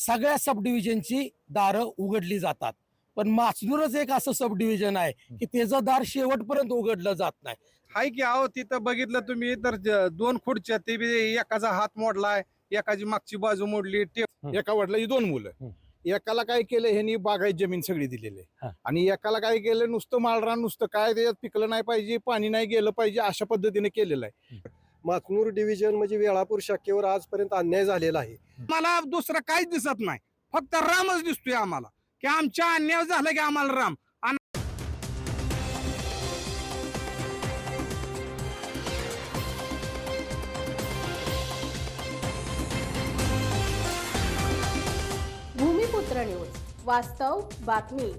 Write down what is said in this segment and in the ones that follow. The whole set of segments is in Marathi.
सगळ्या सब डिव्हिजनची दारं उघडली जातात पण माचनूरच एक असं सब डिव्हिजन आहे की त्याचं दार शेवटपर्यंत उघडलं जात नाही हाय की अहो तिथं बघितलं तुम्ही तर ज- दोन खुर्च्या ते बी एकाचा हात मोडलाय एकाची मागची बाजू मोडली टे- हं. एका वडिलाची दोन मुलं. एकाला काय केलं ह्यांनी बागायत जमीन सगळी दिलेली आहे. आणि एकाला काय केलं नुसतं माळरान नुसतं काय त्याच्यात पिकलं नाही पाहिजे पाणी नाही गेलं पाहिजे अशा पद्धतीने केलेलं आहे मातनूर डिव्हिजन म्हणजे वेळापूर शाखेवर आजपर्यंत अन्याय झालेला आहे. मला दुसरं काहीच दिसत नाही. फक्त रामच दिसतोय आम्हाला. की आमच्या अन्याय झाला की आम्हाला राम. भूमिपुत्र न्यूज. वास्तव बातमी.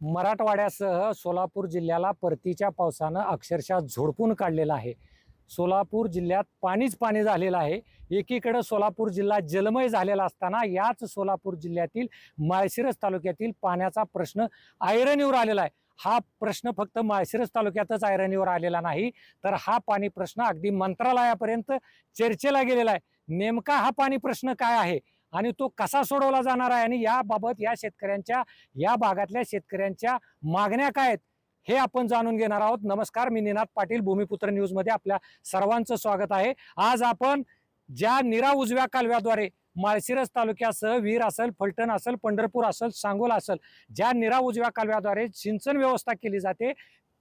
मराठवाड्यासह सोलापूर जिल्ह्याला परतीच्या पावसानं अक्षरशः झोडपून काढलेलं आहे. सोलापूर जिल्ह्यात पाणीच पाणी झालेलं आहे. एकीकडं सोलापूर जिल्हा जलमय झालेला असताना याच सोलापूर जिल्ह्यातील माळशिरस तालुक्यातील पाण्याचा प्रश्न ऐरणीवर आलेला आहे. हा प्रश्न फक्त माळशिरस तालुक्यातच ऐरणीवर आलेला नाही तर हा पाणी प्रश्न अगदी मंत्रालयापर्यंत चर्चेला गेलेला आहे. नेमका हा पाणी प्रश्न काय आहे आणि तो कसा सोडवला जाणार आहे आणि याबाबत या शेतकऱ्यांच्या या भागातल्या शेतकऱ्यांच्या मागण्या काय आहेत? हे आपण जाणून घेणार आहोत. नमस्कार मी निनाद पाटील भूमिपुत्र न्यूजमध्ये आपल्या सर्वांचं स्वागत आहे. आज आपण ज्या निरा उजव्या कालव्याद्वारे माळशिरस तालुक्यासह वीर असेल फलटण असेल पंढरपूर असेल सांगोला असेल ज्या निरा उजव्या कालव्याद्वारे सिंचन व्यवस्था केली जाते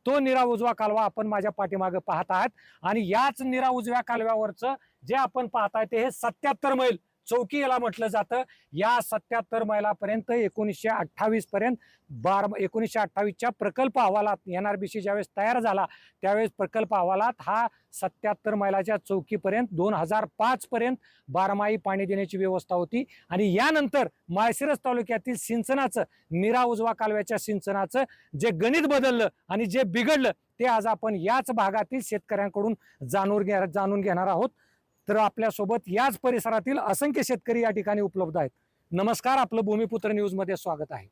तो निरा उजवा कालवा आपण माझ्या पाठीमागे पाहत आहात. आणि याच निरा उजव्या कालव्यावरचं जे आपण पाहत आहे ते हे सत्याहत्तर मैल चौकी याला म्हटलं जातं. या सत्याहत्तर मैलापर्यंत एकोणीसशे अठ्ठावीस पर्यंत बार एकोणीसशे अठ्ठावीसच्या प्रकल्प अहवालात एन आर बी सी ज्यावेळेस तयार झाला त्यावेळेस प्रकल्प अहवालात हा सत्याहत्तर मैलाच्या चौकीपर्यंत दोन हजार पाचपर्यंत बारमाही पाणी देण्याची व्यवस्था होती. आणि यानंतर माळशिरस तालुक्यातील सिंचनाचं निरा उजवा कालव्याच्या सिंचनाचं जे गणित बदललं आणि जे बिघडलं ते आज आपण याच भागातील शेतकऱ्यांकडून जाणून घे जाणून घेणार आहोत. तर आपल्यासोबत याच परिसरातील असंख्य शेतकरी या ठिकाणी उपलब्ध आहेत. नमस्कार आपलं भूमिपुत्र न्यूजमध्ये स्वागत आहे.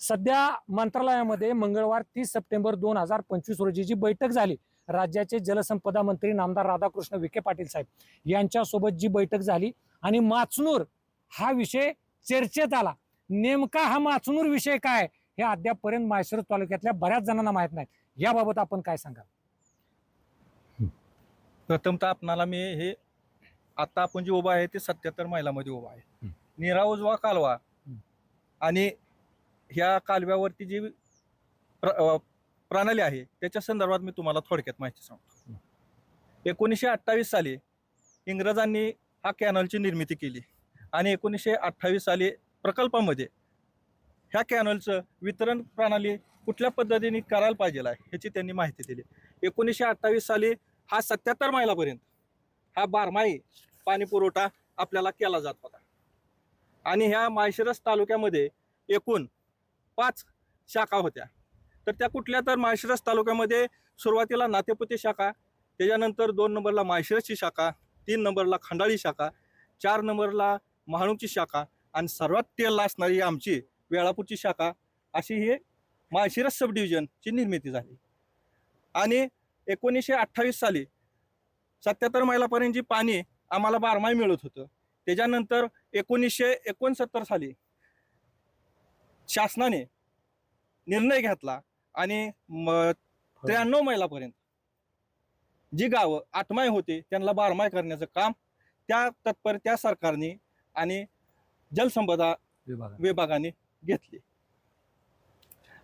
सध्या मंत्रालयामध्ये मंगळवार तीस सप्टेंबर दोन हजार पंचवीस रोजी जी बैठक झाली राज्याचे जलसंपदा मंत्री नामदार राधाकृष्ण विखे पाटील साहेब यांच्यासोबत जी बैठक झाली आणि माचनूर हा विषय चर्चेत आला. नेमका हा माचनूर विषय काय हे अद्यापपर्यंत माहेश्वर तालुक्यातल्या बऱ्याच जणांना माहीत नाही. याबाबत आपण काय सांगाल? प्रथमतः आपणाला मी हे आता आपण जे उभा आहे ते सत्याहत्तर मैलामध्ये उभा आहे. निरा उजवा कालवा. आणि ह्या कालव्यावरती जी प्र- प्रणाली आहे त्याच्या संदर्भात मी तुम्हाला थोडक्यात माहिती सांगतो. एकोणीसशे अठ्ठावीस साली इंग्रजांनी हा कॅनलची निर्मिती केली. आणि एकोणीसशे अठ्ठावीस साली प्रकल्पामध्ये ह्या कॅनलचं वितरण प्रणाली कुठल्या पद्धतीने करायला पाहिजे आहे ह्याची त्यांनी माहिती दिली. एकोणीसशे अठ्ठावीस साली हा सत्याहत्तर मैलापर्यंत हा बारमाही पाणी पुरवठा आपल्याला केला जात होता. आणि ह्या माळशिरस तालुक्यामध्ये एकूण पाच शाखा होत्या. तर त्या कुठल्या तर माळशिरस तालुक्यामध्ये सुरुवातीला नातेपुते शाखा त्याच्यानंतर दोन नंबरला माळशिरसची शाखा तीन नंबरला खंडाळी शाखा चार नंबरला महाळुंगची शाखा आणि सर्वात तेल असणारी आमची वेळापूरची शाखा अशी ही माळशिरस सब डिव्हिजनची निर्मिती झाली. आणि एकोणीसशे अठ्ठावीस साली सत्याहत्तर मैलापर्यंत जी पाणी आम्हाला बारमाही मिळत होतं. त्याच्यानंतर एकोणीसशे एकोणसत्तर साली शासनाने निर्णय घेतला आणि म- त्र्याण्णव मैलापर्यंत जी गावं आठमाय होते त्यांना बारमाय करण्याचं काम त्या तत्पर त्या सरकारने आणि जलसंपदा विभाग विभागाने. घेतली.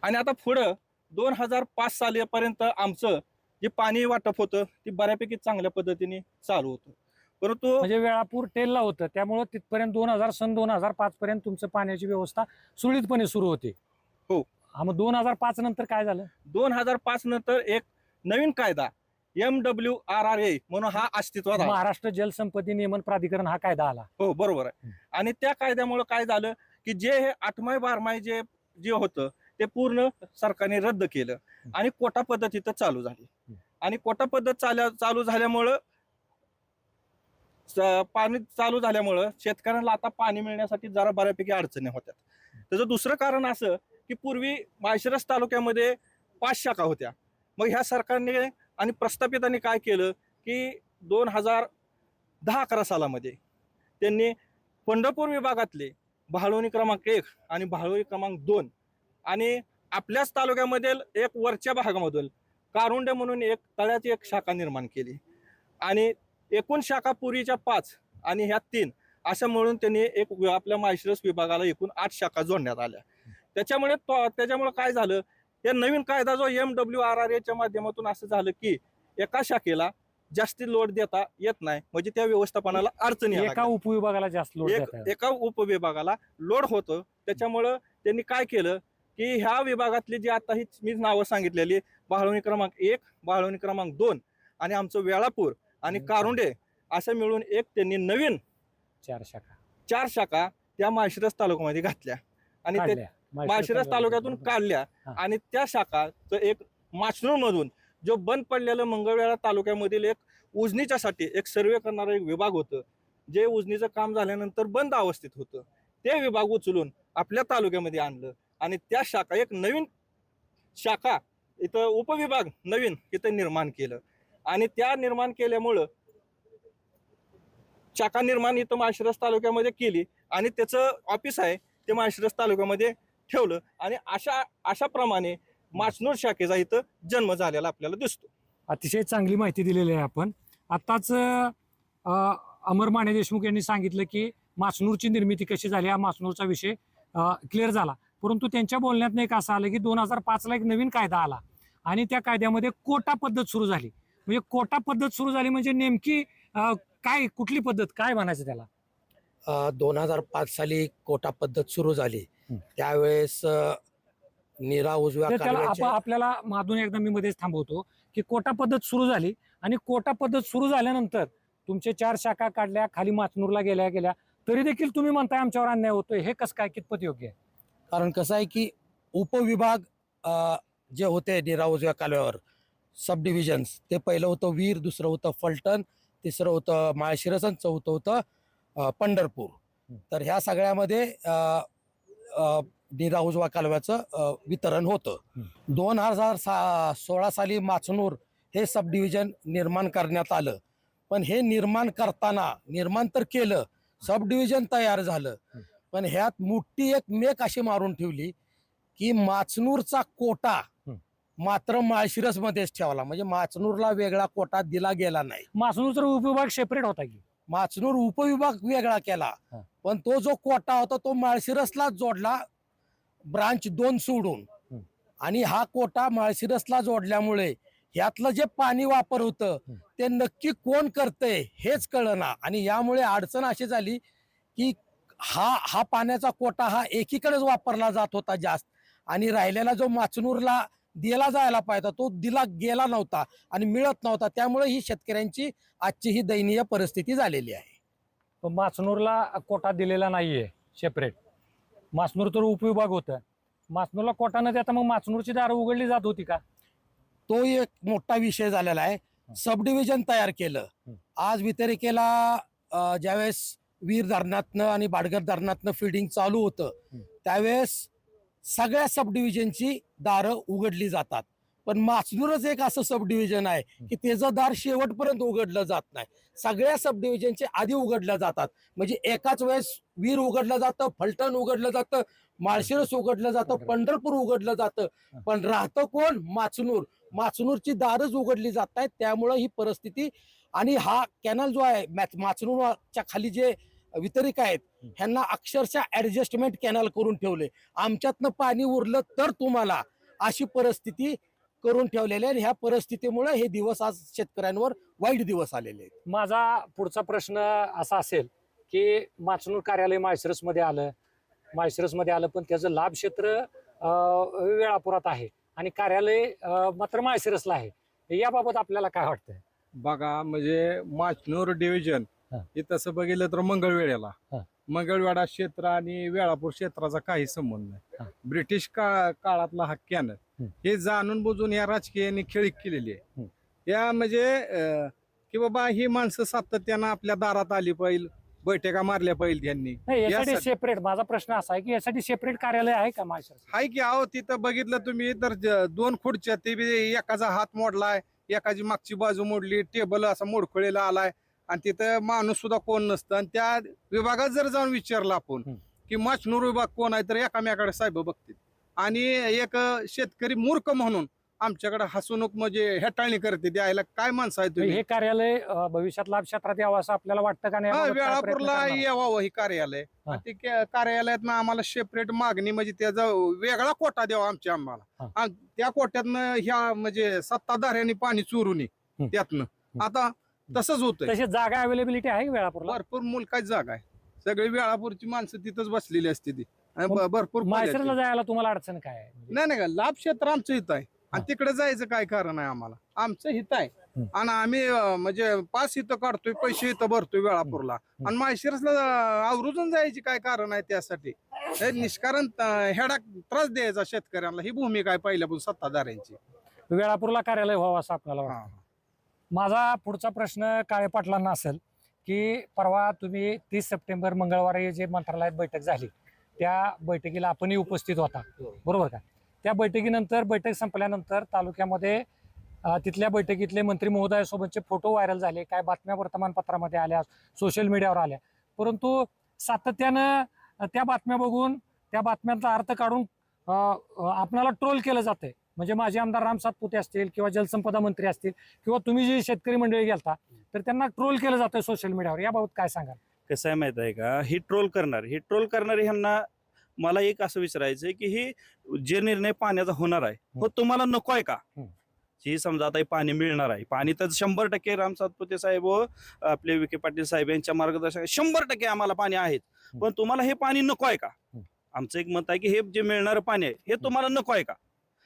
आणि आता पुढं दोन हजार पाच सालीपर्यंत आमचं जे पाणी वाटप होतं ते बऱ्यापैकी चांगल्या पद्धतीने चालू होतं. परंतु म्हणजे वेळापूर टेलला होतं. त्यामुळे तिथपर्यंत दोन हजार सन दोन हजार पाच पर्यंत तुमचं पाण्याची व्यवस्था सुरळीतपणे सुरू होती. हो. हा मग दोन हजार पाच नंतर काय झालं? दोन हजार पाच नंतर एक नवीन कायदा M W R R A म्हणून हा अस्तित्वात आला. महाराष्ट्र जलसंपत्ती नियमन प्राधिकरण हा कायदा आला. हो बरोबर आहे. आणि त्या कायद्यामुळे काय झालं की जे हे आठमाय बारमाय जे जे होतं ते पूर्ण सरकारने रद्द केलं. आणि कोटा पद्धत इथं चालू झाली. आणि कोटा पद्धत चालू झाल्यामुळं पाणी चालू झाल्यामुळं शेतकऱ्यांना आता पाणी मिळण्यासाठी जरा बऱ्यापैकी अडचणी होत्या. त्याचं दुसरं कारण असं की पूर्वी माळशिरस तालुक्यामध्ये पाच शाखा होत्या. मग ह्या सरकारने आणि प्रस्थापितांनी काय केलं की दोन हजार दहा अकरा सालामध्ये त्यांनी पंढरपूर विभागातले भाळवणी क्रमांक एक आणि भाळवणी क्रमांक दोन आणि आपल्याच तालुक्यामधील एक वरच्या भागामधून कारुंडे म्हणून एक तळ्याची एक शाखा निर्माण केली. आणि एकूण शाखा पूर्वीच्या पाच आणि ह्या तीन अशा मिळून त्यांनी एक आपल्या माळशिरस विभागाला एकूण आठ शाखा जोडण्यात आल्या. त्याच्यामुळे त्याच्यामुळे काय झालं? या नवीन कायदा जो एम डब्ल्यू आर आर एच्या माध्यमातून असं झालं की एका शाखेला जास्ती लोड देता येत नाही. म्हणजे त्या व्यवस्थापनाला अडचणी एका उपविभागाला जास्त लोड एका उपविभागाला लोड होतं. त्याच्यामुळं त्यांनी काय केलं? की ह्या विभागातली जी आता ही मी नावं सांगितलेली बाळवणी क्रमांक एक बाळवणी क्रमांक दोन आणि आमचं वेळापूर आणि. कारुंडे असं मिळून एक त्यांनी नवीन चार शाखा. चार शाखा त्या माळशिरस तालुक्यामध्ये घातल्या आणि ते माळशिरस तालुक्यातून काढल्या. आणि त्या शाखाचं एक मधून जो बंद पडलेलं मंगळवेढा तालुक्यामधील एक उजनीच्यासाठी एक सर्वे करणारा एक विभाग होतं. जे उजनीचं काम झाल्यानंतर बंद अवस्थेत होतं. ते विभाग उचलून आपल्या तालुक्यामध्ये आणलं. आणि त्या शाखा एक नवीन शाखा इथं उपविभाग नवीन इथं निर्माण केलं. आणि त्या निर्माण केल्यामुळं शाखा निर्माण इथं माळशिरस तालुक्यामध्ये केली आणि त्याचं ऑफिस आहे ते माळशिरस तालुक्यामध्ये ठेवलं. आणि अशा अशाप्रमाणे माचनूर शाखेचा इथं जन्म झालेला आपल्याला दिसतो. अतिशय चांगली माहिती दिलेली आहे आपण. आताच अमर माने देशमुख यांनी सांगितलं की माचनूरची निर्मिती कशी झाली हा माचनूरचा विषय क्लिअर झाला. परंतु त्यांच्या बोलण्यात एक असं आलं की दोन हजार पाचला एक नवीन कायदा आला. आणि त्या कायद्यामध्ये कोटा पद्धत सुरू झाली. म्हणजे कोटा पद्धत सुरू झाली म्हणजे नेमकी काय कुठली पद्धत काय म्हणायचं त्याला? दोन हजार पाच साली कोटा पद्धत सुरू झाली. त्यावेळेस नीरा उजव्या त्याला आपल्याला माधून एकदा मी मध्येच थांबवतो की कोटा पद्धत सुरू झाली आणि कोटा पद्धत सुरू झाल्यानंतर तुमचे चार शाखा काढल्या खाली माचनूरला गेल्या गेल्या. तरी देखील तुम्ही म्हणताय आमच्यावर अन्याय होतोय. हे कसं काय कितपत योग्य आहे? कारण कसं आहे की उपविभाग जे होते नीरा उजव्या कालव्यावर सब डिव्हिजन्स ते पहिलं होतं वीर दुसरं होतं फलटण तिसरं होतं माळशिरस आणि चौथं होतं पंढरपूर. तर ह्या सगळ्यामध्ये अ, नीरा उजवा कालव्याचं वितरण होतं. दोन हजार सा सोळा साली माचनूर हे सब डिव्हिजन निर्माण करण्यात आलं. पण हे निर्माण करताना निर्माण तर केलं सब डिव्हिजन तयार झालं. पण ह्यात मोठी एक मेक अशी मारून ठेवली की माचनूरचा कोटा. मात्र माळशिरस मध्येच ठेवला म्हणजे माचनूरला वेगळा कोटा दिला गेला नाही माचनूरचा उपविभाग सेपरेट होता की माचनूर उपविभाग वेगळा केला. पण तो जो कोटा होता तो माळशिरसलाच जोडला ब्रांच दोन सोडून. आणि हा कोटा माळशिरसला जोडल्यामुळे ह्यातलं जे पाणी वापर होतं. ते नक्की कोण करतंय हेच कळना आणि यामुळे अडचण अशी झाली की हा हा पाण्याचा कोटा हा एकीकडेच वापरला जात होता जास्त. आणि राहिलेला जो माचनूरला दिला जायला पाहिजे तो दिला गेला नव्हता आणि मिळत नव्हता. त्यामुळे ही शेतकऱ्यांची आजची ही दयनीय परिस्थिती झालेली आहे. पण माचनूरला कोटा दिलेला नाहीये सेपरेट माचनूर तर उपविभाग होतं. माचनूरला कोटा न देता मग माचनूरची दारं उघडली जात होती का? तो एक मोठा विषय झालेला आहे. सब डिव्हिजन तयार केलं. आज वितरिकेला ज्यावेळेस वीर धरणातनं आणि बाडगर धरणातनं फिडिंग चालू होतं. त्यावेळेस सगळ्या सब डिव्हिजनची दारं उघडली जातात. पण माचनूरच एक असं सब डिव्हिजन आहे की त्याचं दार शेवटपर्यंत उघडलं जात नाही. सगळ्या सब डिव्हिजनचे आधी उघडल्या जातात. म्हणजे एकाच वेळेस वीर उघडलं जातं फलटण उघडलं जातं माळशिरस उघडलं जातं पंढरपूर उघडलं जातं. पण राहतं कोण? माचनूर. माचनूरची दारच उघडली जात आहेत त्यामुळं ही परिस्थिती आणि हा कॅनल जो आहे मॅच- माचनूरच्या खाली जे वितरिक आहेत. ह्यांना अक्षरशः ऍडजस्टमेंट कॅनल करून ठेवले. आमच्यातनं पाणी उरलं तर तुम्हाला अशी परिस्थिती करून ठेवलेली आहे आणि ह्या परिस्थितीमुळे हे दिवस आज शेतकऱ्यांवर वाईट दिवस आलेले आहेत. माझा पुढचा प्रश्न असा असेल की माचनूर कार्यालय माळशिरसमध्ये आलं माळशिरसमध्ये आलं पण त्याचं लाभ क्षेत्र अं, वेळापुरात आहे आणि कार्यालय मात्र माळशिरसला आहे. याबाबत आपल्याला काय वाटतंय? बघा म्हणजे माचनूर डिव्हिजन हा. तसं बघितलं तर मंगळवेढ्याला हा. मंगळवेढा क्षेत्र आणि वेळापूर क्षेत्राचा काही संबंध. नाही ब्रिटिश का काळातला हा कॅनल हं. जाणून बुजून या राजकीयांनी खेळी केलेली आहे. या म्हणजे की बाबा ही माणसं सातत्यानं आपल्या दारात आली पाहिजे बैठका मारल्या पाहिजे त्यांनी यासाठी सेपरेट माझा प्रश्न असा आहे की यासाठी सेपरेट कार्यालय आहे का माळशिरस हाय की आहो तिथं बघितलं तुम्ही तर दोन खुर्च्या ते एकाचा हात मोडलाय एकाची मागची बाजू मोडली टेबल असा मोडखळीला आलाय आणि तिथं माणूस सुद्धा कोण नसतं. आणि त्या विभागात जर जाऊन विचारलं आपण. की माचनूर विभाग कोण आहे तर एकामेकाकडे साहेब बघतील. आणि एक शेतकरी मूर्ख म्हणून आमच्याकडे हसवणूक म्हणजे हेटाळणी करते द्यायला काय माणसं आहे तुम्ही? हे कार्यालय भविष्यात लाभ क्षेत्रात यावं असं आपल्याला वाटतं का नाही? वेळापूरला करणार? यावं हे कार्यालय. ते कार्यालयात आम्हाला सेपरेट मागणी म्हणजे त्याचा वेगळा कोटा द्यावा आमच्या आम्हाला. त्या कोट्यातनं ह्या म्हणजे सत्ताधाऱ्यांनी पाणी चोरू नये हं. त्यातनं. आता तसंच होतंय. तशी जागा अवेलेबिलिटी आहे का वेळापूरला? भरपूर मुलकाच जागा आहे. सगळी वेळापूरची माणसं तिथंच बसलेली असते ती. आणि ब- भरपूर खोल्या आहेत ते. जायला तुम्हाला अडचण काय आहे? म्हणजे नाही नाही का? लाभ क्षेत्र आमचं हित आहे. आणि. तिकडे जायचं काय कारण आहे आम्हाला? आमचं हित आहे. आणि आम्ही अं, म्हणजे पास हित काढतोय पैसे हित भरतोय वेळापूरला. आणि माहेशिरसला आवरून जायची काय कारण आहे त्यासाठी? हे निष्कारण अं, हेडा त्रास द्यायचा शेतकऱ्यांना. ही भूमिका आहे पहिल्यापासून सत्ताधाऱ्यांची. वेळापूरला कार्यालय व्हावं असं आपल्याला वाटतं. हा. माझा पुढचा प्रश्न काळे पाटलांना असेल की परवा तुम्ही तीस सप्टेंबर मंगळवारी जे मंत्रालयात बैठक झाली त्या बैठकीला आपणही उपस्थित होता. बरोबर का? त्या बैठकीनंतर बैठक संपल्यानंतर तालुक्यामध्ये तिथल्या बैठकीतले मंत्री महोदयासोबतचे फोटो व्हायरल झाले काय बातम्या वर्तमानपत्रामध्ये आल्या सोशल मीडियावर आल्या. परंतु सातत्यानं त्या बातम्या बघून त्या बातम्यांचा अर्थ काढून आपल्याला ट्रोल केलं जातंय. म्हणजे माझे आमदार राम सातपुते असतील किंवा जलसंपदा मंत्री असतील किंवा तुम्ही जी शेतकरी मंडळी गेलता तर त्यांना ट्रोल केलं जातंय सोशल मीडियावर याबाबत काय सांगाल? कसं आहे माहीत आहे का? ही ट्रोल करणार. ही ट्रोल करणारे ह्यांना मला एक असं विचारायचं आहे की ही जे निर्णय पाण्याचा होणार आहे हो. तुम्हाला नको आहे का. ही. समजा आता पाणी मिळणार आहे. पाणी तर शंभर टक्के राम सातपुते साहेब व आपले विखे पाटील साहेब यांच्या मार्गदर्शक शंभर टक्के आम्हाला पाणी आहेच पण तुम्हाला हे पाणी नको आहे का? आमचं एक मत आहे की हे जे मिळणारं पाणी आहे हे. तुम्हाला नको आहे का?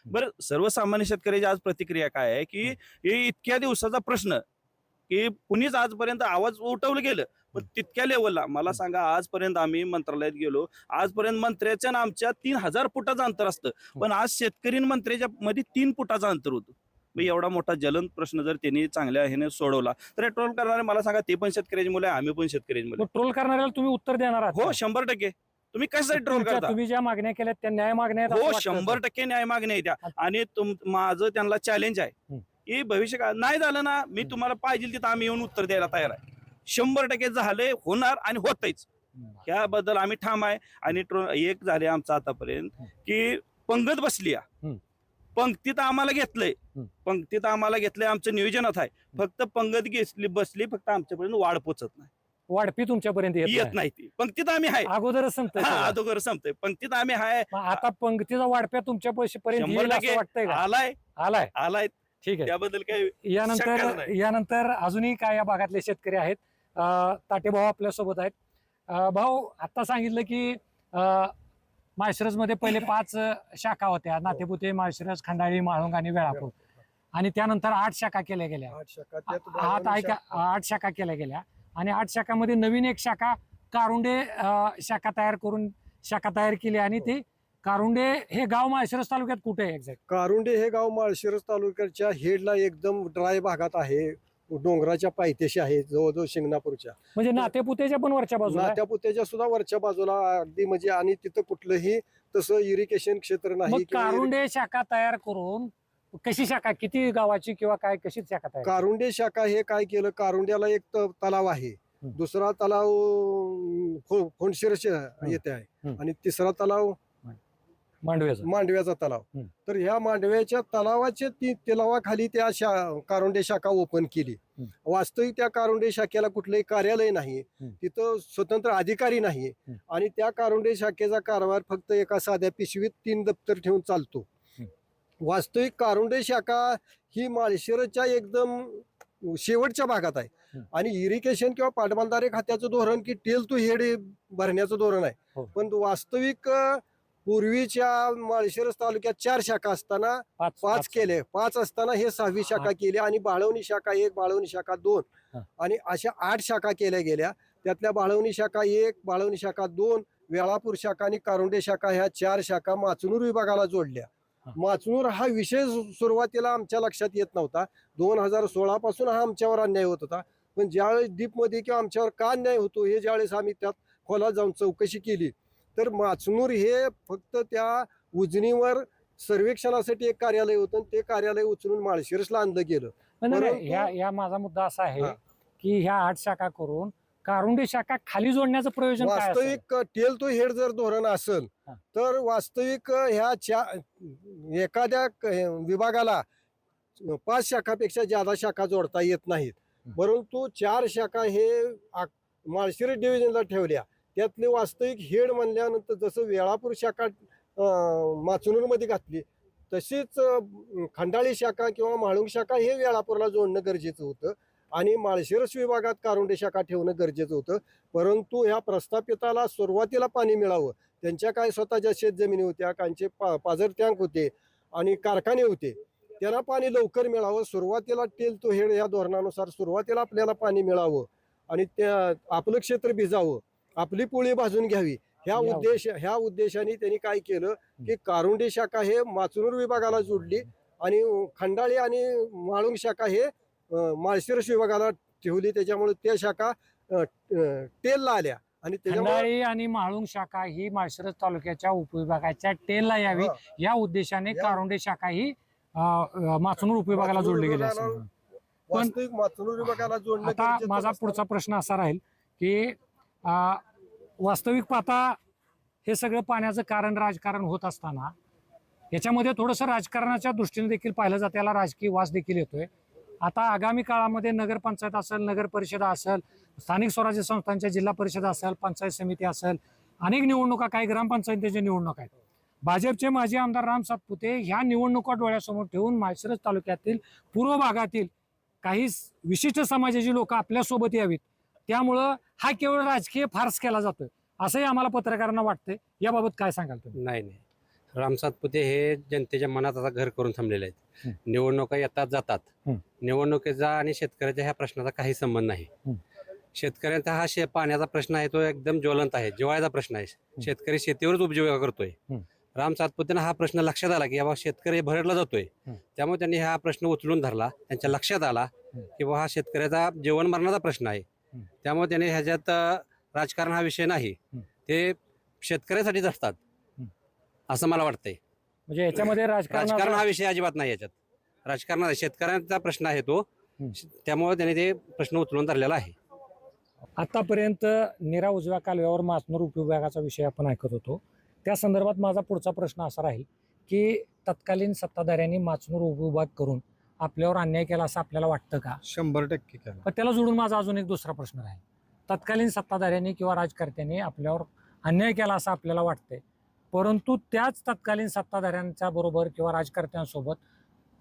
बरं सर्वसामान्य शेतकऱ्याची आज प्रतिक्रिया काय आहे की हे. इतक्या दिवसाचा प्रश्न की कुणीच आजपर्यंत आवाज उठवलं गेलं पण तितक्या लेवलला. मला सांगा आजपर्यंत आम्ही मंत्रालयात गेलो आजपर्यंत मंत्र्याच्या आणि आमच्या तीन हजार फुटाचं अंतर असतं. पण आज शेतकरी मंत्र्याच्या मध्ये तीन फुटाचं अंतर होतं. एवढा मोठा जलन प्रश्न जर त्यांनी चांगल्या ह्याने सोडवला तर ट्रोल करणारे मला सांगा ते पण शेतकऱ्याची मुलं आहे आम्ही पण शेतकऱ्याची मुलं ट्रोल करणाऱ्याला तुम्ही उत्तर देणार आहात हो? शंभर टक्के. तुम्ही कशासाठी ट्रोल तुमच्या- करता तुम्ही ज्या मागण्या केल्या त्या न्याय मागण्या आहेत असं हो वाटतं शंभर? टक्के न्याय मागणी आहे त्या आणि तुम माझं त्यांना चॅलेंज आहे. की भविष्य काळ नाही झालं ना मी तुम्हाला पाहिजे तिथं आम्ही येऊन उत्तर द्यायला तयार आहे शंभर टक्के झालंय होणार आणि होतच याबद्दल आम्ही ठाम आहे आणि ट्रो- एक झाले आमचं आतापर्यंत. की पंगत बसली आहे. हं. पंक्तीत आम्हाला घेतलंय हं. पंक्तीत आम्हाला घेतलंय आमचं नियोजनात आहे फक्त पंगत घेतली बसली फक्त आमच्यापर्यंत वाढ पोचत नाही वाढपी तुमच्यापर्यंत येत येत नाही. ती. पंक्तीत आम्ही आहे अगोदरच संपतंय हा, सगळं. अगोदर संपतंय. पंक्तीत आम्ही आहे आता पंक्तीचा वाढप्या तुमच्या पर्यंत शंभर येईल असं टक्के. वाटतंय का? आलाय. आलाय. आलाय. ठीक आहे. त्याबद्दल काही यानंतर नाही. यानंतर अजूनही काय या भागातले शेतकरी आहेत? अं, ताटे भाऊ आपल्यासोबत आहेत. अं, भाऊ आता सांगितलं की माळशिरसमध्ये पहिले पाच अं, शाखा होत्या. नातेपुते माळशिरस खंडाळी माळुंग आणि वेळापूर. आणि त्यानंतर आठ शाखा केल्या गेल्या. आठ शाखा. त्यात आठ बावन्न ऐका शाखा. आठ शाखा केल्या गेल्या. आणि आठ शाखामध्ये नवीन एक शाखा कारुंडे शाखा तयार करून शाखा तयार केली आणि ती कारुंडे हे गाव माळशिरस तालुक्यात कुठे आहे एक्झॅक्ट कारुंडे हे गाव माळशिरस तालुक्याच्या हेडला एकदम ड्राय भागात आहे. डोंगराच्या पायथ्याशी आहे जवळजवळ शिंगणापूरच्या. म्हणजे नातेपुतेच्या पण वरच्या बाजूला आहे. नात्या पुत्याच्या सुद्धा वरच्या बाजूला अगदी म्हणजे आणि तिथं कुठलंही तसं इरिगेशन क्षेत्र नाही कारुंडे शाखा तयार करून कशी शाखा किती गावाची किंवा काय कशी शाखा तयार कारुंडे शाखा हे काय केलं कारुंड्याला एक त- तलाव आहे. दुसरा तलाव फोंडशिरस येते आहे. आणि तिसरा तलाव मांडव्याचं मांडव्याचा तलाव. तर ह्या मांडव्याच्या तलावाच्या ती तलावाखाली त्या शा कारुंडे शाखा ओपन केली. वास्तविक त्या कारुंडे शाखेला कुठलंही कार्यालय नाही. तिथं स्वतंत्र अधिकारी नाही. आणि त्या कारुंडे शाखेचा कारभार फक्त एका साध्या पिशवीत तीन दप्तर ठेवून चालतो. वास्तविक कारुंडे शाखा ही माळशिरसच्या एकदम शेवटच्या भागात आहे हं. आणि इरिगेशन किंवा पाटबंधारे खात्याचं धोरण की टेल टू हेड हे भरण्याचं धोरण हो. आहे पण वास्तविक पूर्वीच्या माळशिरस तालुक्यात चार शाखा असताना पाच केले पाच असताना हे सहावी शाखा केली आणि बाळवणी शाखा एक बाळवणी शाखा दोन हा. आणि अशा आठ शाखा केल्या गेल्या त्यातल्या बाळवणी शाखा एक बाळवणी शाखा दोन वेळापूर शाखा आणि कारुंडे शाखा ह्या चार शाखा माचनूर विभागाला जोडल्या हा. माचनूर हा विषय सुरुवातीला आमच्या लक्षात येत नव्हता. दोन हजार सोळा पासून हा आमच्यावर अन्याय होत होता. पण ज्यावेळेस डीपमध्ये किंवा आमच्यावर का अन्याय होतो हे ज्यावेळेस आम्ही त्यात खोलात जाऊन चौकशी केली तर माचनूर हे फक्त त्या उजनीवर सर्वेक्षणासाठी एक कार्यालय होतं आणि ते कार्यालय उचलून माळशिरसला आणलं गेलं. या माझा मुद्दा असा आहे. की ह्या आठ शाखा करून कारुंडी शाखा खाली जोडण्याचं प्रयोजन काय असेल? वास्तविक टेल टू हेड जर धोरण असेल हा. तर वास्तविक ह्या चा एखाद्या क- विभागाला पाच शाखापेक्षा जादा शाखा जोडता येत नाहीत. परंतु चार शाखा हे आ- माळशिरस डिव्हिजनला ठेवल्या त्यातले वास्तविक हेड म्हणल्यानंतर जसं वेळापूर शाखा माचुनूरमध्ये घातली तशीच अं, खंडाळी शाखा किंवा म्हाळुंग शाखा हे वेळापूरला जोडणं गरजेचं होतं आणि माळशिरस विभागात कारुंडे शाखा ठेवणं गरजेचं होतं. परंतु ह्या प्रस्थापिताला सुरुवातीला पाणी मिळावं. त्यांच्या काय स्वतःच्या शेतजमिनी होत्या कांचे पा पाझर टँक होते आणि कारखाने होते. त्यांना पाणी लवकर मिळावं. सुरुवातीला टेल तो हेड या धोरणानुसार सुरुवातीला आपल्याला पाणी मिळावं आणि त्या आपलं क्षेत्र भिजावं. आपली पोळी भाजून घ्यावी. ह्या उद्देश ह्या उद्देशाने त्यांनी काय केलं की कारुंडी शाखा हे माचुनूर विभागाला जोडली आणि खंडाळी आणि म्हाळुंग शाखा हे माळशिरस विभागाला ठेवली. त्याच्यामुळे त्या शाखा टेलला आल्या. आणि त्याच्यामुळे खंडाळी आणि म्हाळुंग शाखा ही माळशिरस तालुक्याच्या उपविभागाच्या टेलला यावी. या उद्देशाने कारुंडे शाखा ही माचनूर उपविभागाला जोडली गेली वास्तविक माचुनूर विभागाला जोडणं आता माझा पुढचा प्रश्न असा राहील की वास्तविक पाहता हे सगळं पाण्याचं कारण राजकारण होत असताना याच्यामध्ये थोडंसं राजकारणाच्या दृष्टीने देखील पाहिलं जातं. याला राजकीय वास देखील येतोय. आता आगामी काळामध्ये नगरपंचायत असेल नगर परिषद असेल स्थानिक स्वराज्य संस्थांच्या जिल्हा परिषद असेल पंचायत समिती असेल अनेक निवडणुका काही ग्रामपंचायतीच्या निवडणुका आहेत. भाजपचे माजी आमदार राम सातपुते ह्या निवडणुका डोळ्यासमोर ठेवून माळशिरस तालुक्यातील पूर्व भागातील काही विशिष्ट समाजाची लोक आपल्यासोबत यावीत. त्यामुळं हा केवळ राजकीय फार्स केला जातोय. असंही आम्हाला पत्रकारांना वाटतंय. याबाबत काय सांगाल तुम्ही? नाही नाही. राम सातपुते हे जनतेच्या मनात आता घर करून थांबलेले आहेत निवडणुका येतात जातात. निवडणुकीचा आणि शेतकऱ्याच्या ह्या प्रश्नाचा काही संबंध नाही. शेतकऱ्यांचा हा शे पाण्याचा प्रश्न आहे तो एकदम ज्वलंत आहे जिवाळ्याचा प्रश्न आहे शेतकरी शेतीवरच उपजीविका करतोय. राम सातपुतेनं हा प्रश्न लक्षात आला की बाबा शेतकरी भरडला जातोय. त्यामुळे त्यांनी हा प्रश्न उचलून धरला त्यांच्या लक्षात आला. की बाबा हा शेतकऱ्याचा जीवन मरणाचा प्रश्न आहे. त्यामुळे त्याने ह्याच्यात राजकारण हा विषय नाही. ते शेतकऱ्यासाठीच असतात. असं मला वाटतंय. म्हणजे याच्यामध्ये राजकारण हा विषय अजिबात नाही याच्यात. राजकारण शेतकऱ्यांचा प्रश्न आहे तो. हं. त्यामुळे त्याने ते प्रश्न उचलून धरलेला आहे. आतापर्यंत निरा उजव्या कालव्यावर माचनूर उपविभागाचा विषय आपण ऐकत होतो. त्या संदर्भात माझा पुढचा प्रश्न असा राहील की तत्कालीन सत्ताधाऱ्यांनी माचनूर उपविभाग करून आपल्यावर अन्याय केला असं आपल्याला वाटतं का? शंभर टक्के केलं. पण त्याला जोडून माझा अजून एक दुसरा प्रश्न राहील. तत्कालीन सत्ताधाऱ्यांनी किंवा राजकर्त्यांनी आपल्यावर अन्याय केला असं आपल्याला वाटतंय. परंतु त्याच तत्कालीन सत्ताधाऱ्यांच्या बरोबर किंवा राजकर्त्यांसोबत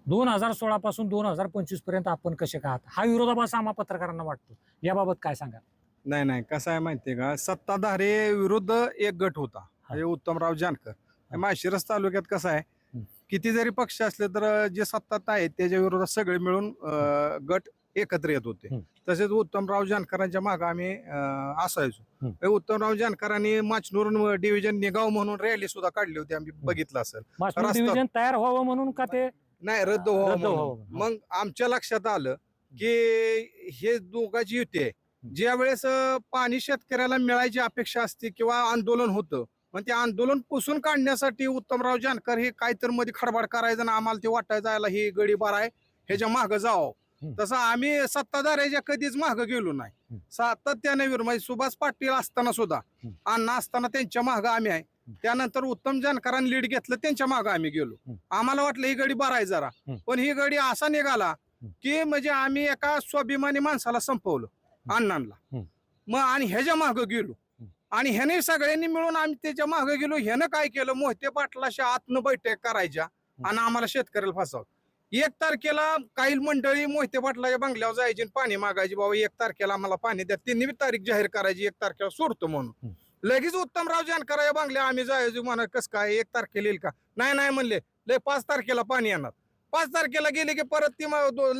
दोन हजार सोळा पासून दोन हजार पंचवीसपर्यंत आपण कसे का आहात? हा विरोधाभास आम्हा पत्रकारांना वाटतो. याबाबत काय सांगा नाही नाही. कसं आहे माहितीये का? सत्ताधारी विरुद्ध एक गट होता. हे. उत्तमराव जानकर. माळशिरस तालुक्यात कसं आहे. किती जरी पक्ष असले तर जे सत्तात आहेत त्याच्या विरोधात सगळे मिळून गट एकत्र येत होते. तसेच उत्तमराव जानकरांच्या मागे आम्ही अं, असायचो हं. हे उत्तमराव जानकरांनी माचनूर डिव्हिजन निगाव म्हणून रॅली सुद्धा काढली होती आम्ही बघितलं असेल रस्ता- डिव्हिजन तयार व्हावं म्हणून का ते नाही रद्द व्हावं रद्द म्हणून. व्हावं म्हणून. मग आमच्या लक्षात आलं की हे दोघांची युती आहे ज्या वेळेस पाणी शेतकऱ्याला मिळायची अपेक्षा असते किंवा आंदोलन होतं मग ते आंदोलन पुसून काढण्यासाठी उत्तमराव जानकर हे काहीतरी मध्ये खडबड करायचं ना आम्हाला ते वाटायचं जायला ही गडी बार आहे ह्याच्या मागं जावं. तसं आम्ही सत्ताधाऱ्याच्या कधीच मागं गेलो नाही. सातत्याने विरोध म्हणजे सुभाष पाटील असताना सुद्धा. अण्णा असताना त्यांच्या मागं आम्ही आहे. त्यानंतर उत्तम जानकरांनी लीड घेतलं त्यांच्या मागं आम्ही गेलो. आम्हाला वाटलं ही गडी बाराय जरा. पण ही गडी असा निघाला की म्हणजे आम्ही एका स्वाभिमानी माणसाला संपवलं अण्णांना. मग आणि ह्याच्या मागं गेलो. आणि ह्याने सगळ्यांनी मिळून आम्ही त्याच्या मागं गेलो. ह्यानं काय केलं? मोहिते पाटलाच्या आतनं बैठक करायच्या आणि आम्हाला शेतकऱ्याला फसावं एक तारखेला काही मंडळी मोहिते पाटलाच्या बंगल्यावर जायची आणि पाणी मागायची बाबा एक तारखेला आम्हाला पाणी द्या. त्यांनी बी तारीख जाहीर करायची एक तारखेला सोडतो म्हणून. लगेच उत्तमराव जानकराया बंगल्या आम्ही जायचो म्हणा कस काय? एक तारखेला येईल का? नाही नाही म्हणले. लय पाच तारखेला पाणी येणार. पाच तारखेला गेले की परत ती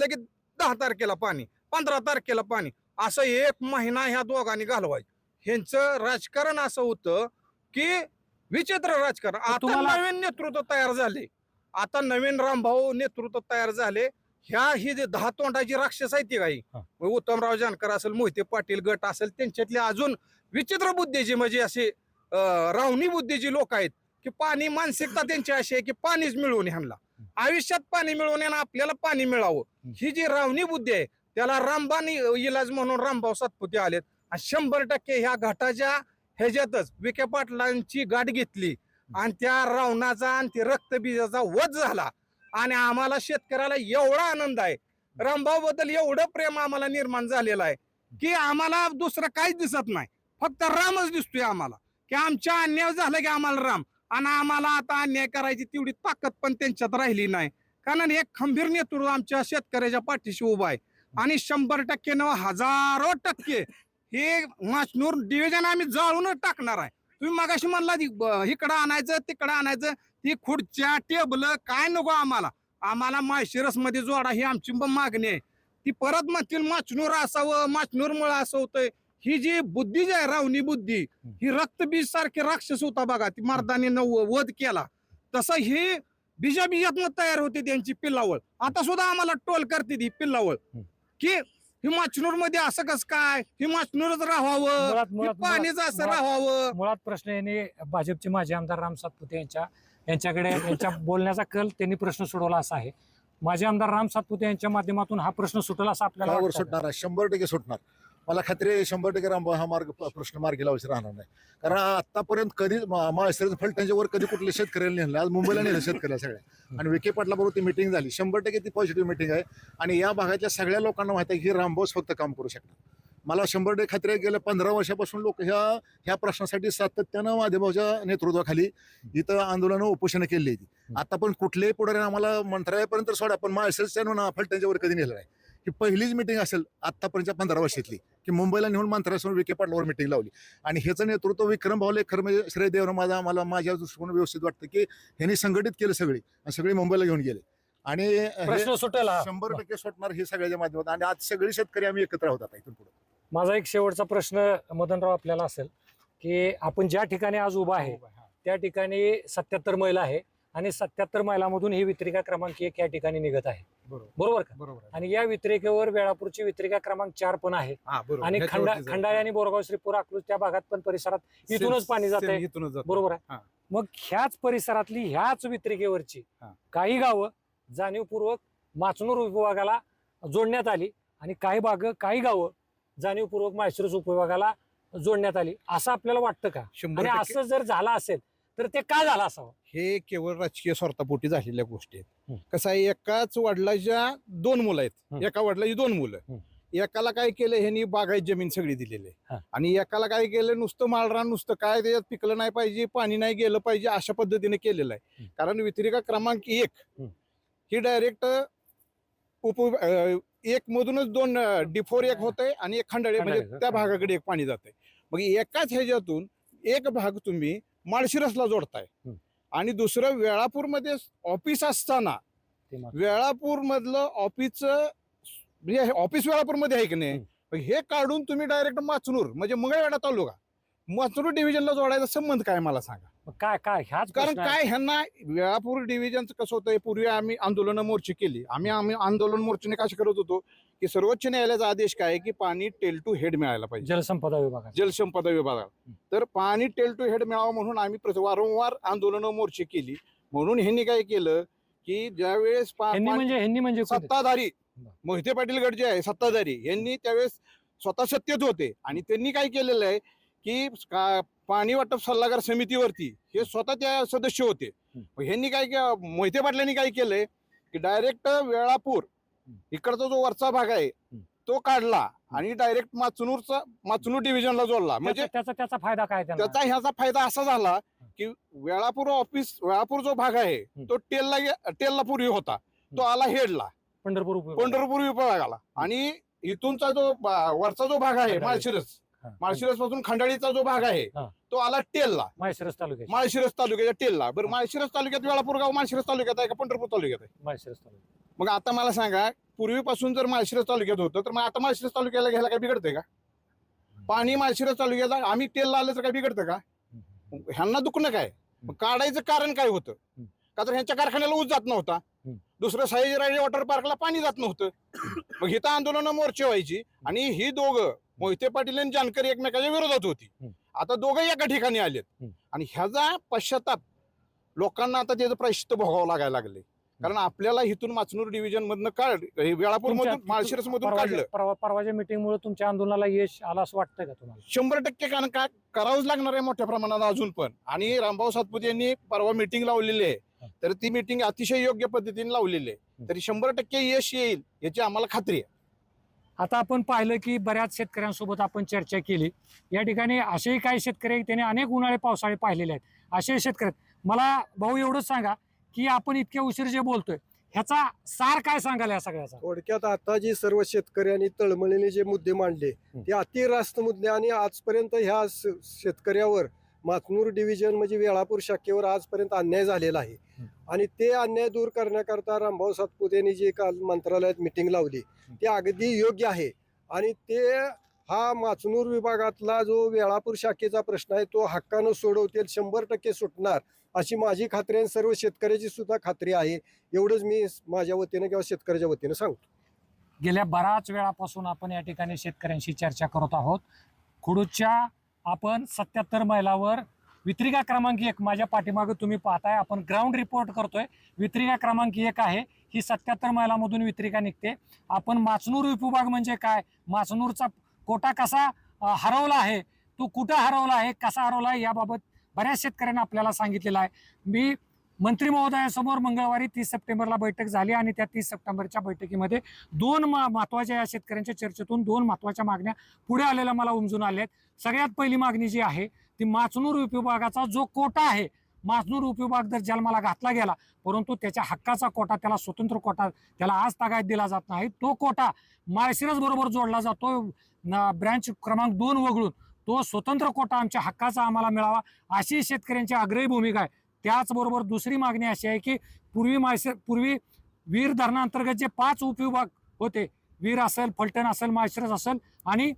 लगेच दहा तारखेला पाणी पंधरा तारखेला पाणी. असं एक महिना ह्या दोघांनी घालवायचं. ह्यांचं राजकारण असं होतं की विचित्र राजकारण. आता नवीन नेतृत्व तयार झाले. आता नवीन रामभाऊ नेतृत्व तयार झाले. ह्या ही जे दहा तोंडाची राक्षस आहे ती काही उत्तमराव जानकर असेल मोहिते पाटील गट असेल त्यांच्यातले अजून विचित्र बुद्धीची म्हणजे असे रावणी बुद्धीची लोक आहेत की पाणी मानसिकता त्यांची अशी आहे की पाणीच मिळवून ह्यांना. आयुष्यात पाणी मिळवून आपल्याला पाणी मिळावं. ही जी रावणी बुद्धी आहे त्याला रामबान इलाज म्हणून रामभाऊ सातपुते आलेत. शंभर टक्के ह्या घाटाच्या ह्याच्यातच विखे पाटलांची गाठ घेतली. आणि त्या रावणाचा आणि ते रक्तबीजाचा वध झाला. आणि आम्हाला शेतकऱ्याला एवढा आनंद आहे. रामभाऊ बद्दल एवढं प्रेम आम्हाला निर्माण झालेलं आहे की आम्हाला दुसरं काहीच दिसत नाही. फक्त रामच दिसतोय आम्हाला. की आमच्या अन्याय झाला की आम्हाला राम. आणि आम्हाला आता अन्याय करायची तेवढी ताकद पण त्यांच्यात राहिली नाही. कारण एक खंबीर नेतृत्व आमच्या शेतकऱ्याच्या पाठीशी उभा आहे. आणि शंभर टक्के न हजारो टक्के हे माचनूर डिव्हिजन आम्ही जाळूनच टाकणार आहे. तुम्ही मगाशी म्हणला इकडं आणायचं तिकडं आणायचं ती खुर्च्या टेबल काय नको आम्हाला. आम्हाला माळशिरसमध्ये जोडा ही आमची मागणी आहे. ती परत म्हणतील माचनूर असावं माचनूर मुळे असं होतंय. ही जी बुद्धी जी आहे रावणी बुद्धी ही रक्तबीज सारखे राक्षस होता बघा ती मर्दाने वध केला. तसं ही बीजा बीजातनं तयार होते त्यांची पिल्लावळ. आता सुद्धा आम्हाला टोल करते ती पिल्लावळ. की माचनूरमध्ये असं कस काय? ही माचनूरच राहावं. मुळात मुळात पाणीच असं मुळात- राहावं. मुळात प्रश्न यांनी भाजपचे माजी आमदार राम सातपुते यांच्या यांच्याकडे यांच्या बोलण्याचा कल त्यांनी प्रश्न सोडवला असा आहे. माजी आमदार राम सातपुते यांच्या माध्यमातून हा प्रश्न सुटला असं आपल्याला वर वाटतं? का? सुटणार आहे? शंभर टक्के सुटणार. मला खात्री आहे शंभर टक्के रामभाऊ हा मार्ग प- प्रश्न मार्गी लावायचा राहणार नाही. कारण आतापर्यंत कधी माळसरीचं फलटणच्या वर कधी कुठले शेतकऱ्याला नेलं आज मुंबईला नेलं शेतकऱ्याला सगळ्या. आणि विखे पाटलाबरोबर ती मिटिंग झाली. शंभर टक्के ती पॉझिटिव्ह मिटिंग आहे. आणि या भागातल्या सगळ्या लोकांना माहिती आहे की हे रामभाऊच फक्त काम करू शकणार. मला शंभर टक्के खात्री आहे गेल्या पंधरा वर्षापासून लोक ह्या ह्या प्रश्नासाठी सातत्यानं महादेवाच्या नेतृत्वाखाली इथं आंदोलनं उपोषणं केली होती. आता पण कुठल्याही पुढाऱ्याने आम्हाला मंत्रालयापर्यंत सोडा पण माळसरच्या फलटणच्या वर कधी नेलं नाही. ही पहिलीच मिटिंग असेल आतापर्यंतच्या पंधरा वर्षातली की मुंबईला नेऊन मंत्रालयासमोर विखे पाटलावर मिटिंग लावली. आणि ह्याचं नेतृत्व विक्रम भाऊले खरं म्हणजे श्रेय देवनं माझा मला माझ्या दृष्टिकोन व्यवस्थित वाटतं की ह्यांनी संघटित केलं सगळी आणि सगळी मुंबईला घेऊन गेले. आणि प्रश्न सुटेल. शंभर टक्के सुटणार हे सगळ्याच्या माध्यमातून. आणि आज सगळे शेतकरी आम्ही एकत्र आहोत आता इथून पुढे. माझा एक शेवटचा प्रश्न मदनराव आपल्याला असेल की आपण ज्या ठिकाणी आज उभा आहे त्या ठिकाणी सत्याहत्तर महिला आहे आणि सत्याहत्तर महिलामधून ही वित्रिका क्रमांक एक या ठिकाणी निघत आहे. बरोबर. का? बरोबर आणि या वित्रिकेवर वेळापूरची वित्रिका क्रमांक चार पण आहे. हा बरोबर. आणि खंडा ह्याच्यावरती. खंडाळी आणि बोरगाव श्रीपूर अकलूज त्या भागात पण परिसरात इथूनच पाणी जाते सेम इथूनच जातंय. बरोबर आहे. हा. मग ह्याच परिसरातली ह्याच वित्रिकेवरची हा. काही गावं जाणीवपूर्वक माचनूर विभागाला जोडण्यात आली आणि काही भाग काही गावं जाणीवपूर्वक माहेश्वरस उपविभागाला जोडण्यात आली. असं आपल्याला वाटतं का? शंभर आणि टक्के. असं जर झालं असेल तर ते का झालं असावं हे केवळ राजकीय स्वार्थापोटी झालेल्या गोष्टी. आहेत कसं आहे एकाच वडिलाच्या दोन मुलं आहेत. एका वडिलाची दोन. मुलं एकाला काय केलं ह्यांनी बागायत जमीन सगळी दिलेली. आहे आणि एकाला काय केलं नुसतं माळरान नुसतं काय त्याच्यात पिकलं नाही पाहिजे पाणी नाही गेलं पाहिजे अशा पद्धतीने केलेलं आहे. कारण व्यतिरिका क्रमांक एक हं. डायरेक्ट उप एक मधूनच दोन डिफोर एक होतंय आणि एक खंडाळे म्हणजे त्या. भागाकडे एक पाणी जातंय मग एकाच ह्याच्यातून एक भाग तुम्ही माळशिरसला जोडताय. आणि दुसरं वेळापूरमध्ये ऑफिस असताना ते मात्र. वेळापूर मधलं ऑफिसचं म्हणजे ऑफिस वेळापूरमध्ये आहे की नाही हं. काढून तुम्ही डायरेक्ट माचनूर म्हणजे मंगळवेढा तालुका माचनूर डिव्हिजनला जोडायचा संबंध काय मला सांगा काय काय ह्याच कारण. काय ह्यांना वेळापूर डिव्हिजनचं कसं होतं पूर्वी आम्ही आंदोलन मोर्चे केली आम्ही आम्ही आंदोलन मोर्चाने कसे करत होतो की सर्वोच्च न्यायालयाचा आदेश काय आहे की पाणी टेल टू हेड मिळायला पाहिजे. जलसंपदा विभागात. जलसंपदा विभागात. तर पाणी टेल टू हेड मिळावं म्हणून आम्ही प्रत- वारंवार आंदोलन मोर्चे केली. म्हणून ह्यांनी काय केलं की ज्यावेळेस पा- ह्यांनी पाणी- म्हणजे ह्यांनी म्हणजे? सत्ताधारी. मोहिते पाटील गट जे आहे सत्ताधारी. यांनी त्यावेळेस स्वतः सत्तेत होते. आणि त्यांनी काय केलेलं आहे की का- पाणी वाटप सल्लागार समितीवरती हे स्वतः त्या सदस्य होते. मग ह्यांनी काय के- मोहिते पाटलांनी काय केलंय की डायरेक्ट वेळापूर इकडचा जो वरचा भाग आहे तो काढला आणि डायरेक्ट माचनूरचा माचनूर डिव्हिजनला जोडला. म्हणजे त्याचा त्याचा फायदा काय त्यांना? त्याचा ह्याचा फायदा असा झाला की वेळापूर ऑफिस वेळापूर जो भाग आहे तो टेलला गे- टेलला पूर्वी होता. तो आला हेडला. पंढरपूर उपविभाग. पंढरपूर विभागाला. आणि इथूनचा जो बा- वरचा जो भाग आहे. माळशिरस. माळशिरसपासून खंडाळीचा जो भाग आहे. तो आला टेलला. माळशिरस तालुक्यात माळशिरस तालुक्याच्या टेलला. बरं माळशिरस तालुक्यात वेळापूर गाव माळशिरस तालुक्यात आहे का पंढरपूर तालुक्यात आहे? माळशिरस तालुक्यात. मग आता मला सांगा पूर्वीपासून जर माळशिरस तालुक्यात होतं तर मग आता माळशिरस तालुक्याला घ्यायला काय बिघडतंय का? पाणी माळशिरस तालुक्याला आम्ही टेलला आलं तर काय बिघडतं का? ह्यांना दुखणं काय? मग काढायचं कारण काय होतं? का तर ह्यांच्या कारखान्याला ऊस जात नव्हता. दुसरं सयाजीराजे वॉटर पार्कला पाणी जात नव्हतं. मग इथं आंदोलन मोर्चे व्हायची आणि ही दोघं मोहिते पाटील आणि जानकर एकमेकाच्या विरोधात होती. आता दोघं एका ठिकाणी आलेत. आणि ह्याचा पश्चाताप लोकांना आता त्याचं प्रायश्चित्त भोगावं लागायला लागले कारण आपल्याला इथून माचनूर डिव्हिजन मधनं काढ वेळापूर मधून माळशिरस मधून काढलं. परवा परवाच्या मिटिंगमुळे तुमच्या आंदोलनाला यश आलं असं वाटतं का तुम्हाला? शंभर टक्के कारण काय करावंच लागणार आहे मोठ्या प्रमाणात अजून पण. आणि रामभाऊ सातपुते यांनी परवा मिटिंग लावलेली आहे. तर ती मिटिंग अतिशय योग्य पद्धतीने लावलेली आहे. तरी शंभर टक्के यश येईल याची आम्हाला खात्री आहे. आता आपण पाहिलं की बऱ्याच शेतकऱ्यांसोबत आपण चर्चा केली. या ठिकाणी असेही काही शेतकरी आहेत, त्यांनी अनेक उन्हाळे पावसाळे पाहिलेले आहेत. असे शेतकरी. मला भाऊ एवढंच सांगा की आपण इतक्या उशीर जे बोलतोय ह्याचा सार काय सांगाल या सगळ्याचा? थोडक्यात आता जे सर्व शेतकऱ्यांनी तळमळीने जे मुद्दे मांडले ते अतिरास्त मुद्दे आणि आजपर्यंत ह्या शेतकऱ्यावर मातनूर डिव्हिजन म्हणजे वेळापूर शाखेवर आजपर्यंत अन्याय झालेला आहे. आणि ते अन्याय दूर करण्याकरता रामभाऊ सातपुते यांनी जे काल मंत्रालयात मिटिंग लावली ते अगदी योग्य आहे. आणि ते हा माचनूर विभागातला जो वेळापूर शाखेचा प्रश्न आहे तो हक्कानं सोडवतील शंभर टक्के सुटणार अशी माझी खात्री आणि सर्व शेतकऱ्याची सुद्धा खात्री आहे. एवढंच मी माझ्या वतीनं किंवा शेतकऱ्याच्या वतीनं सांगतो. गेल्या बराच वेळापासून आपण या ठिकाणी शेतकऱ्यांशी चर्चा करत आहोत. खुडूच्या आपण सत्याहत्तर मैलावर वित्रिका क्रमांक एक माझ्या पाठीमागे तुम्ही पाहताय. आपण ग्राउंड रिपोर्ट करतोय. वित्रिका क्रमांक एक आहे. ही सत्याहत्तर मैलामधून वित्रिका निघते. आपण माचनूर उपभाग म्हणजे काय? माचनूरचा कोटा कसा हरवला आहे? तो कुठं हरवला आहे? कसा हरवला आहे? याबाबत बऱ्याच शेतकऱ्यांना आपल्याला सांगितलेलं आहे. मी मंत्री महोदयासमोर मंगळवारी तीस सप्टेंबरला बैठक झाली आणि त्या तीस सप्टेंबरच्या बैठकीमध्ये दोन महत्त्वाच्या महत्त्वाच्या या शेतकऱ्यांच्या चर्चेतून दोन महत्त्वाच्या मागण्या पुढे आलेल्या मला उमजून आल्या आहेत सगळ्यात पहिली मागणी जी आहे ती माचनूर उपविभागाचा जो कोटा आहे माचनूर उपविभाग जर जन्माला घातला गेला परंतु त्याच्या हक्काचा कोटा त्याला स्वतंत्र कोटा त्याला आज तागायत दिला जात नाही तो कोटा माळशिरस बरोबर जोडला जातो. न- ब्रँच क्रमांक दोन वगळून तो स्वतंत्र कोटा आमच्या हक्काचा आम्हाला मिळावा अशी शेतकऱ्यांची आग्रही भूमिका आहे. त्याचबरोबर दुसरी मागणी अशी आहे की पूर्वी माळशे पूर्वी वीर धरणांतर्गत जे पाच उपविभाग होते वीर असेल फलटण असेल माळशिरस असेल आणि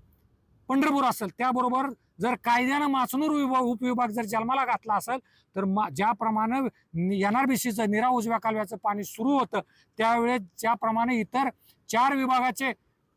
पंढरपूर असेल त्याबरोबर जर कायद्यानं माचनूर विभाग उपविभाग जर जन्माला घातला असेल तर मा ज्याप्रमाणे एन आर बी सीचं निरा उजव्या कालव्याचं पाणी सुरू होतं त्यावेळेस ज्याप्रमाणे इतर चार विभागाचे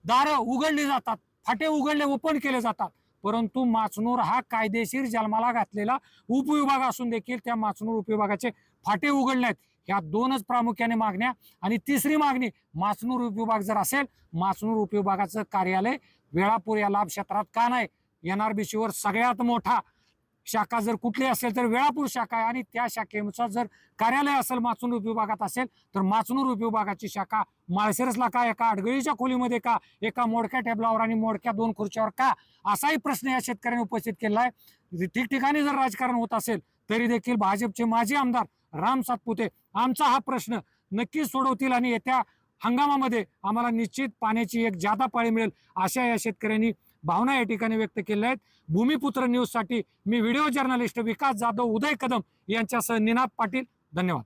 दारं उघडली जातात फाटे उघडले ओपन केले जातात परंतु माचनूर हा कायदेशीर जन्माला घातलेला उपविभाग असून देखील त्या माचनूर उपविभागाचे फाटे उघडले आहेत ह्या दोनच प्रामुख्याने मागण्या आणि तिसरी मागणी माचनूर उपविभाग जर असेल माचनूर उपविभागाचं कार्यालय वेळापूर या लाभ क्षेत्रात का नाही? एन आर बी सीवर सगळ्यात मोठा शाखा जर कुठली असेल तर वेळापूर शाखा आहे आणि त्या शाखेनुसार जर कार्यालय असेल माचनूर विभागात असेल तर माचणूर विभागाची शाखा माळशिरसला का एका अडगळीच्या खोलीमध्ये का? एका मोडक्या टेबलावर आणि मोडक्या दोन खुर्च्यावर का? असाही प्रश्न या शेतकऱ्यांनी उपस्थित केला आहे. ठिकठिकाणी जर राजकारण होत असेल तरी देखील भाजपचे माजी आमदार राम सातपुते आमचा हा प्रश्न नक्कीच सोडवतील आणि येत्या हंगामामध्ये आम्हाला निश्चित पाण्याची एक जादा पाळी मिळेल अशा या शेतकऱ्यांनी भावना या ठिकाणी व्यक्त केल्या आहेत. भूमिपुत्र न्यूजसाठी मी व्हिडिओ जर्नलिस्ट विकास जाधव उदय कदम यांच्यासह निनाद पाटील. धन्यवाद.